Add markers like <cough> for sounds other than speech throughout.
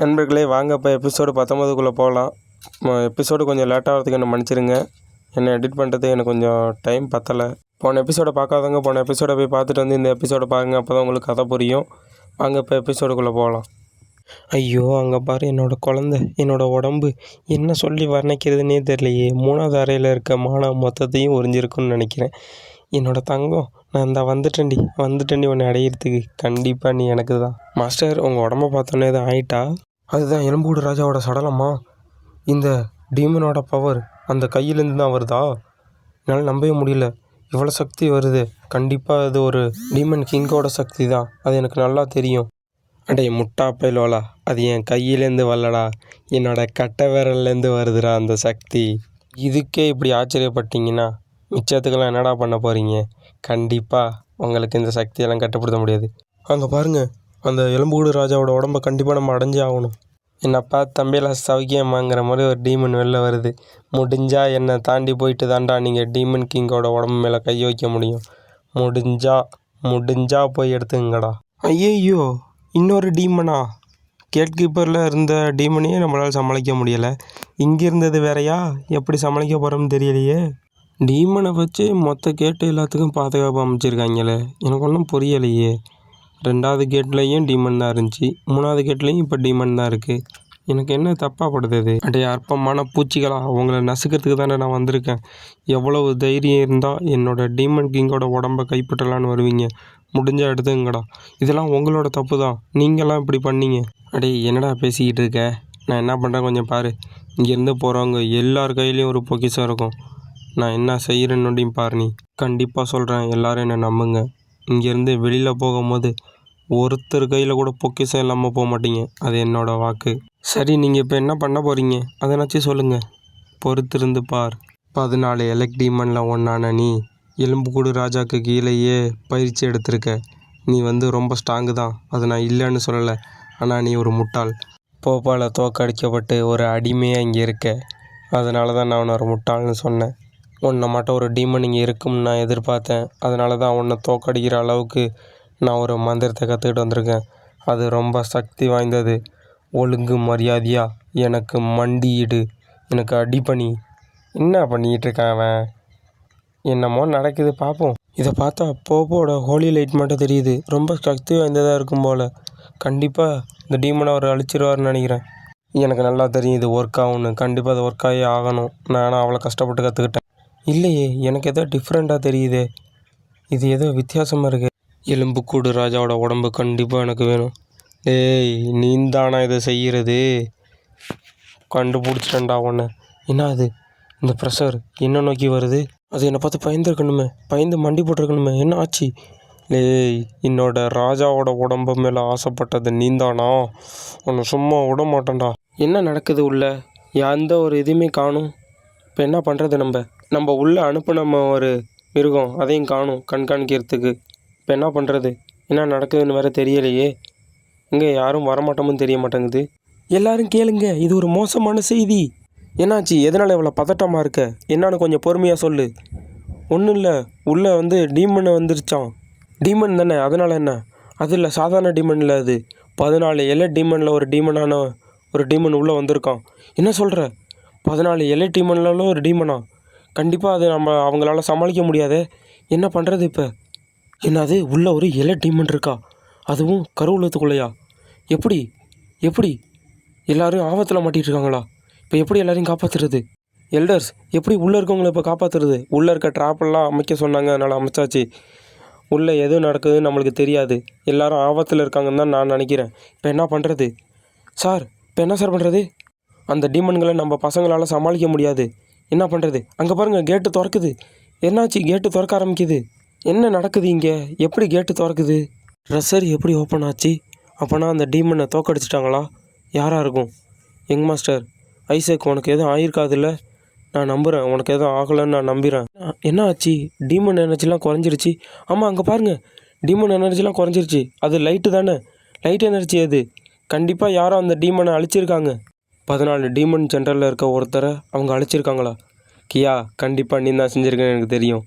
நண்பர்களே வாங்க இப்போ எபிசோடு பத்தொம்பதுக்குள்ளே போகலாம். எபிசோடு கொஞ்சம் லேட்டாக வரதுக்கு என்ன மன்னிச்சிருங்க. என்னை எடிட் பண்ணுறதுக்கு எனக்கு கொஞ்சம் டைம் பத்தலை. போன எபிசோடை பார்க்காதவங்க போன எபிசோடை போய் பார்த்துட்டு வந்து இந்த எபிசோடை பாருங்கள் அப்போ தான் உங்களுக்கு கதை புரியும். வாங்க இப்போ எபிசோடுக்குள்ளே போகலாம். ஐயோ அங்கே பாரு என்னோடய குழந்த என்னோட உடம்பு. என்ன சொல்லி வர்ணிக்கிறதுனே தெரியலையே. மூணாவது அறையில் இருக்க மானம் மொத்தத்தையும் உறிஞ்சிருக்குன்னு நினைக்கிறேன். என்னோட தங்கம் நான் இந்த வந்துட்டேன்டி. வந்துட்டேன்டி உன்னை அடையிறதுக்கு. கண்டிப்பாக நீ எனக்கு தான் மாஸ்டர் உங்கள் உடம்ப பார்த்தோன்னே எதுவும் ஆயிட்டா? அதுதான் எலும்பூடு ராஜாவோட சடலமா இந்த டீமனோட பவர் அந்த கையிலேருந்து தான் வருதா? என்னால் நம்பவே முடியல. இவ்வளோ சக்தி வருது. கண்டிப்பாக அது ஒரு டீமன் கிங்கோட சக்தி தான். அது எனக்கு நல்லா தெரியும். அடே முட்டா பயிலோலா அது என் கையிலேருந்து வரலடா. என்னோட கட்டை விரல்லேருந்து வருதுடா அந்த சக்தி. இதுக்கே இப்படி ஆச்சரியப்பட்டீங்கன்னா மிச்சத்துக்கெல்லாம் என்னடா பண்ண போகிறீங்க கண்டிப்பாக உங்களுக்கு இந்த சக்தியெல்லாம் கட்டுப்படுத்த முடியாது. அங்கே பாருங்கள் அந்த எலும்புக்கூடு ராஜாவோட உடம்ப கண்டிப்பாக நம்ம அடைஞ்சே ஆகணும். என்னப்பா தம்பியெல்லாம் சௌக்கியமாங்கிற மாதிரி ஒரு டீமன் வெளில வருது. முடிஞ்சா என்னை தாண்டி போயிட்டு தாண்டா நீங்கள் டீமன் கிங்கோட உடம்பு மேலே கை வைக்க முடியும். முடிஞ்சா முடிஞ்சா போய் எடுத்துங்கடா ஐயையோ இன்னொரு டீமனா கேட் கீப்பரில் இருந்த டீமனையே நம்மளால் சமாளிக்க முடியலை. இங்கே இருந்தது வேறயா? எப்படி சமாளிக்க போகிறோம்னு தெரியலையே. டீமனை வச்சு மொத்த கேட்டு எல்லாத்துக்கும் பாதுகாப்பு அமைச்சிருக்காங்களே. எனக்கு ஒன்றும் புரியலையே. ரெண்டாவது கேட்லேயும் டிமன் தான் இருந்துச்சு. மூணாவது கேட்லேயும் இப்போ டிமன் தான் இருக்குது எனக்கு என்ன தப்பாக படுது அடைய அற்பமான பூச்சிகளா. உங்களை நசுக்கிறதுக்கு தானே நான் வந்திருக்கேன். எவ்வளவு தைரியம் இருந்தால் என்னோட டீமன் கிங்கோட உடம்ப கைப்பற்றலான்னு வருவீங்க. முடிஞ்ச எடுத்துங்கடா. இதெல்லாம் உங்களோட தப்பு தான் நீங்களாம் இப்படி பண்ணீங்க. அடே என்னடா பேசிக்கிட்டு இருக்க? நான் என்ன பண்ணுறேன் கொஞ்சம் பாரு. இங்கேருந்து போகிறவங்க எல்லார் கையிலையும் ஒரு பொக்கிஷம் இருக்கும். நான் என்ன செய்கிறேன்னு பாரு நீ. கண்டிப்பாக சொல்கிறேன் எல்லோரும் என்னை நம்புங்க. இங்கேருந்து வெளியில் போகும்போது ஒருத்தர் கையில் கூட பொக்கிஷம் இல்லாமல் போக மாட்டீங்க. அது என்னோடய வாக்கு. சரி நீங்கள் இப்போ என்ன பண்ண போகிறீங்க அதனாச்சும் சொல்லுங்கள் பொறுத்திருந்து பார். பதினாலு எலக்ட் டீமனில் ஒன்றான நீ. எலும்புக்கூடு ராஜாக்கு கீழேயே பயிற்சி எடுத்திருக்க. நீ வந்து ரொம்ப ஸ்ட்ராங்கு தான். அது நான் இல்லைன்னு சொல்லலை. ஆனால் நீ ஒரு முட்டாள். போபால தோக்கடிக்கப்பட்டு ஒரு அடிமையாக இங்கே இருக்க. அதனால தான் நான் உன்னை ஒரு முட்டாள்னு சொன்னேன். உன்னை மட்டும் ஒரு டீமன் இங்கே இருக்கும்னு நான் எதிர்பார்த்தேன். அதனால தான் உன்னை தோக்கடிக்கிற அளவுக்கு நான் ஒரு மந்திரத்தை கற்றுக்கிட்டு வந்திருக்கேன். அது ரொம்ப சக்தி வாய்ந்தது. ஒழுங்கு மரியாதையாக எனக்கு மண்டியிடு. எனக்கு அடிப்பணி என்ன பண்ணிக்கிட்டு இருக்கான் அவன்? என்னமோ நடக்குது பார்ப்போம் இதை பார்த்தா போப்போட ஹோலி லைட் மட்டும் தெரியுது. ரொம்ப சக்தி வாய்ந்ததாக இருக்கும் போல். கண்டிப்பாக இந்த டீமனை அவர் அழிச்சிருவார்னு நினைக்கிறேன். எனக்கு நல்லா தெரியும் இது ஒர்க் ஆகும்னு. கண்டிப்பாக அது ஒர்க் ஆகி ஆகணும். நானும் அவ்வளோ கஷ்டப்பட்டு கற்றுக்கிட்டேன் இல்லையே எனக்கு ஏதோ டிஃப்ரெண்ட்டாக தெரியுதே. இது ஏதோ வித்தியாசமாக இருக்குது எலும்புக்கூடு ராஜாவோட உடம்பு கண்டிப்பாக எனக்கு வேணும். ஏய் நீந்தானா இதை செய்கிறது கண்டுபிடிச்சிட்டேன்டா உன்னை. என்ன அது? இந்த ப்ரெஷர் என்ன நோக்கி வருது? அது என்னை பார்த்து பயந்துருக்கணுமே. பயந்து மண்டி போட்டிருக்கணுமே. என்ன ஆச்சு? லேய் என்னோட ராஜாவோட உடம்பு மேலே ஆசைப்பட்டது நீந்தானா? உன்னை சும்மா விட மாட்டேன்டா என்ன நடக்குது உள்ள? எந்த ஒரு இதுவுமே காணும். இப்போ என்ன பண்ணுறது நம்ம? நம்ம உள்ளே அனுப்பின ஒரு மிருகம் அதையும் காணும் கண்காணிக்கிறதுக்கு. இப்போ என்ன பண்ணுறது என்ன நடக்குதுன்னு வேற தெரியலையே. இங்கே யாரும் வரமாட்டோமும் தெரிய மாட்டேங்குது. எல்லாரும் கேளுங்க இது ஒரு மோசமான செய்தி. என்னாச்சு? எதனால் இவ்வளோ பதட்டமாக இருக்க? என்னான்னு கொஞ்சம் பொறுமையாக சொல்லு. ஒன்றும் இல்லை உள்ளே வந்து டீமன் வந்துருச்சான் டீமன் தானே அதனால் என்ன? அது இல்லை சாதாரண டீமன் இல்லை அது. பதினாலு எலை டீமனில் ஒரு டீமனான ஒரு டீமன் உள்ளே வந்திருக்கான் என்ன சொல்கிற பதினாலு எலை டீமன்ல ஒரு டீமனா கண்டிப்பாக அது நம்ம அவங்களால சமாளிக்க முடியாதே. என்ன பண்ணுறது இப்போ? என்னது? உள்ளே ஒரு எலை டீமன் இருக்கா? அதுவும் கருவூலத்துக்குள்ளேயா? எப்படி? எப்படி? எல்லோரும் ஆபத்தில் மாட்டிகிட்டு இருக்காங்களா இப்போ எப்படி எல்லாரையும் காப்பாற்றுறது எல்டர்ஸ் எப்படி உள்ளே இருக்கவங்களை இப்போ காப்பாற்றுறது உள்ளே இருக்க ட்ராப்பெல்லாம் அமைக்க சொன்னாங்க. அதனால் அமைச்சாச்சு. உள்ளே எது நடக்குதுன்னு நம்மளுக்கு தெரியாது. எல்லாரும் ஆபத்தில் இருக்காங்கன்னு தான் நான் நினைக்கிறேன். இப்போ என்ன பண்ணுறது சார் இப்போ என்ன சார் பண்ணுறது அந்த டீமன்களை நம்ம பசங்களால் சமாளிக்க முடியாது. என்ன பண்ணுறது அங்கே பாருங்கள் கேட்டு திறக்குது. என்னாச்சு? கேட்டு திறக்க ஆரம்பிக்குது. என்ன நடக்குது இங்கே? எப்படி கேட்டு திறக்குது? ட்ரெஸ்ஸர் எப்படி ஓப்பன் ஆச்சு? அப்போனா அந்த டீமனை தோக்கடிச்சிட்டாங்களா? யாராக இருக்கும்? யங் மாஸ்டர் ஐசக் உனக்கு எதுவும் ஆயிருக்காதுல்ல? நான் நம்புகிறேன் உனக்கு எதுவும் ஆகலைன்னு நான் நம்புகிறேன் என்ன ஆச்சு? டீமன் எனர்ஜிலாம் குறைஞ்சிருச்சு. ஆமாம் அங்கே பாருங்கள் டீமன் எனர்ஜிலாம் குறைஞ்சிருச்சு. அது லைட்டு தானே? லைட் எனர்ஜி அது கண்டிப்பாக யாரும் அந்த டீமனை அழிச்சிருக்காங்க. பதினாலு டீமன் சென்டரில் இருக்க ஒருத்தரை அவங்க அழைச்சிருக்காங்களா? கியா கண்டிப்பாக நீ தான் செஞ்சுருக்கேன்னு எனக்கு தெரியும்.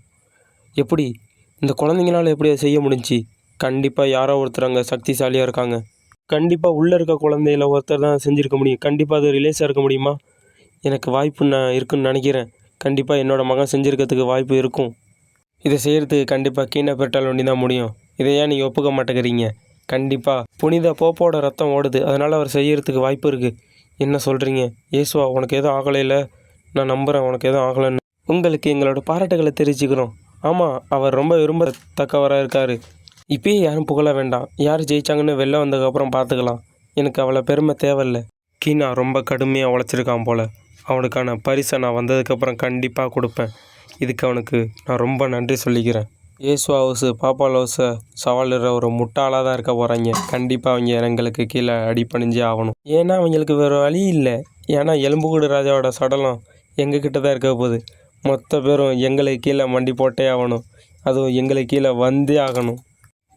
எப்படி? இந்த குழந்தைங்களால எப்படி அதை செய்ய முடிஞ்சுச்சு கண்டிப்பாக யாரோ ஒருத்தர் அங்கே சக்திசாலியாக இருக்காங்க. கண்டிப்பாக உள்ளே இருக்க குழந்தையில ஒருத்தர் தான் செஞ்சுருக்க முடியும். கண்டிப்பாக அது ரிலேஸாக இருக்க முடியுமா? எனக்கு வாய்ப்பு நான் இருக்குன்னு நினைக்கிறேன். கண்டிப்பாக என்னோடய மகன் செஞ்சுருக்கிறதுக்கு வாய்ப்பு இருக்கும். இதை செய்கிறதுக்கு கண்டிப்பாக கீழே பெற்றால் ஒண்டி தான் முடியும். இதை ஏன் நீங்கள் ஒப்புக்க மாட்டேங்கிறீங்க? கண்டிப்பாக புனித போப்போட ரத்தம் ஓடுது. அதனால் அவர் செய்கிறதுக்கு வாய்ப்பு இருக்குது என்ன சொல்கிறீங்க இயேசுவா உனக்கு எதுவும் ஆகலைல நான் நம்புகிறேன் உனக்கு எதுவும் ஆகலைன்னு. உங்களுக்கு எங்களோட பாராட்டுகளை தெரிவிச்சுக்கிறோம் ஆமாம் அவர் ரொம்ப விரும்பத்தக்கவராக இருக்கார். இப்பயே யாரும் புகழ வேண்டாம். யார் ஜெயிச்சாங்கன்னு வெளில வந்ததுக்கப்புறம் பார்த்துக்கலாம். எனக்கு அவ்வளோ பெருமை தேவையில்ல. கீனா ரொம்ப கடுமையாக உழைச்சிருக்கான் போல். அவனுக்கான பரிசை நான் வந்ததுக்கப்புறம் கண்டிப்பாக கொடுப்பேன். இதுக்கு அவனுக்கு நான் ரொம்ப நன்றி சொல்லிக்கிறேன். ஏசு ஹவுஸு பாப்பா ஹவுஸை சவாலிடுற ஒரு முட்டாளாக தான் இருக்க போகிறாங்க கண்டிப்பாக அவங்க எங்களுக்கு கீழே அடிப்பணிஞ்சே ஆகணும். ஏன்னா அவங்களுக்கு வேறு வழி இல்லை. ஏன்னா எலும்புகூடு ராஜாவோட சடலம் எங்ககிட்ட தான் இருக்க போகுது. மொத்த பேரும் எங்களுக்கு கீழே மண்டி போட்டே ஆகணும். அதுவும் எங்களுக்கு கீழே வந்தே ஆகணும்.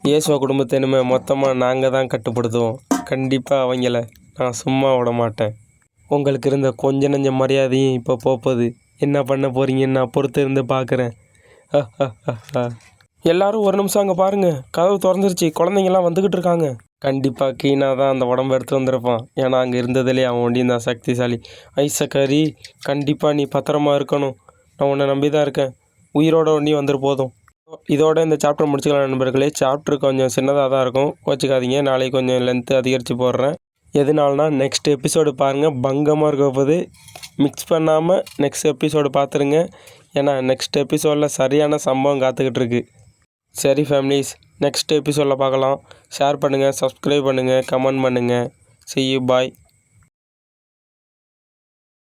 இயேசுவ குடும்பத்தை இனிமேல் மொத்தமாக நாங்கள் தான் கட்டுப்படுத்துவோம். கண்டிப்பாக அவங்கள நான் சும்மா விட மாட்டேன். உங்களுக்கு இருந்த கொஞ்ச நஞ்ச மரியாதையும் இப்போ போகுது. என்ன பண்ண போகிறீங்கன்னு நான் பொறுத்து இருந்து பார்க்குறேன் <laughs> எல்லாரும் ஒரு நிமிஷம் அங்கே பாருங்கள் கதவு திறந்துருச்சு. குழந்தைங்கலாம் வந்துக்கிட்டு இருக்காங்க. கண்டிப்பாக கீனா தான் அந்த உடம்பு எடுத்து வந்திருப்பான். ஏன்னா அங்கே இருந்ததுலேயே அவன் ஒண்டியும் தான் சக்திசாலி. ஐசக்கரி கண்டிப்பாக நீ பத்திரமா இருக்கணும். நான் உன்னை நம்பி தான் இருக்கேன். உயிரோட ஒண்டி வந்துரு போதும். இதோட இந்த சாப்டர் முடிச்சுக்கலாம் நண்பர்களே. சாப்டர் கொஞ்சம் சின்னதாக தான் இருக்கும். கோச்சிக்காதீங்க. நாளைக்கு கொஞ்சம் லென்த்து அதிகரித்து போடுறேன். எதுனால்னா நெக்ஸ்ட் எபிசோடு பாருங்கள் பங்கமாக இருக்க போகுது மிக்ஸ் பண்ணாமல் நெக்ஸ்ட் எபிசோடு பார்த்துருங்க ஏன்னா நெக்ஸ்ட் எபிசோடில் சரியான சம்பவம் காத்துக்கிட்டு இருக்குது சரி ஃபேமிலிஸ் நெக்ஸ்ட் எபிசோடில் பார்க்கலாம். ஷேர் பண்ணுங்கள் சப்ஸ்கிரைப் பண்ணுங்கள் கமெண்ட் பண்ணுங்கள் சி யூ பாய்